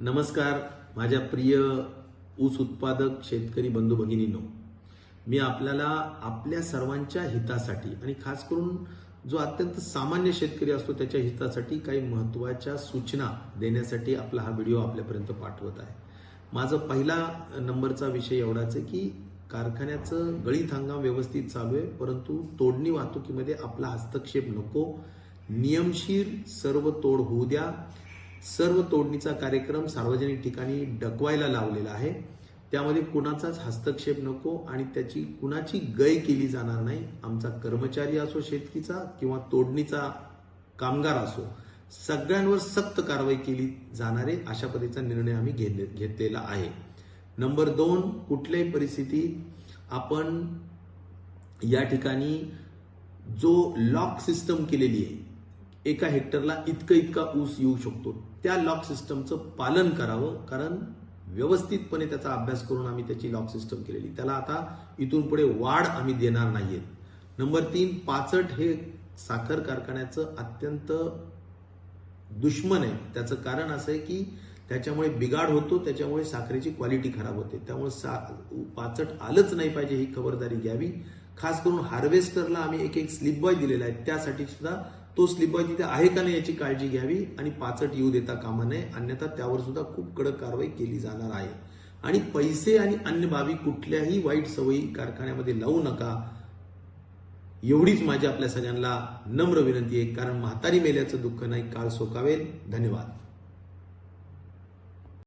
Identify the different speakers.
Speaker 1: नमस्कार माझ्या प्रिय ऊस उत्पादक शेतकरी बंधू भगिनींनो. मी आपल्याला आपल्या सर्वांच्या हितासाठी आणि खास करून जो अत्यंत सामान्य शेतकरी असतो त्याच्या हितासाठी काही महत्त्वाच्या सूचना देण्यासाठी आपला हा व्हिडिओ आपल्यापर्यंत पाठवत आहे. माझा पहिला नंबरचा विषय एवढाच आहे की कारखान्याचं गळीत हंगाम व्यवस्थित चालू आहे परंतु तोडणी वाहतुकीमध्ये आपला हस्तक्षेप नको. नियमशीर सर्व तोड होऊ द्या. सर्व तोडणीचा कार्यक्रम सार्वजनिक ठिकाणी डकवायला लावलेला आहे. त्यामध्ये कुणाचाच हस्तक्षेप नको आणि त्याची कुणाची गय केली जाणार नाही. आमचा कर्मचारी असो शेतकीचा किंवा तोडणीचा कामगार असो सगळ्यांवर सक्त कारवाई केली जाणारे अशा पद्धतीचा निर्णय आम्ही घेतले घेतलेला आहे. नंबर दोन कुठल्याही परिस्थितीत आपण या ठिकाणी जो लॉक सिस्टम केलेली आहे एका हेक्टरला इतकं इतका ऊस येऊ शकतो. त्या लॉक सिस्टमचं पालन करावं कारण व्यवस्थितपणे त्याचा अभ्यास करून आम्ही त्याची लॉक सिस्टम केलेली. त्याला आता इथून पुढे वाढ आम्ही देणार नाहीयेत नंबर तीन पाचट हे साखर कारखान्याचं अत्यंत दुश्मन आहे. त्याचं कारण असं आहे की त्याच्यामुळे बिघाड होतो त्याच्यामुळे साखरेची क्वालिटी खराब होते. त्यामुळे सा पाचट आलंच नाही पाहिजे ही खबरदारी घ्यावी. खास करून हार्वेस्टरला आम्ही एक एक स्लिप बॉय दिलेला आहे. त्यासाठी सुद्धा तो स्लिप बॉय तिथे आहे का नाही याची काळजी घ्यावी आणि पाचट येऊ देता कामा नये अन्यथा त्यावर सुद्धा खूप कडक कारवाई केली जाणार आहे. आणि पैसे आणि अन्य बाबी कुठल्याही वाईट सवयी कारखान्यामध्ये लावू नका. एवढीच माझी आपल्या सगळ्यांना नम्र विनंती आहे कारण म्हातारी मेल्याचं दुःख नाही काळ सोकावेल. धन्यवाद.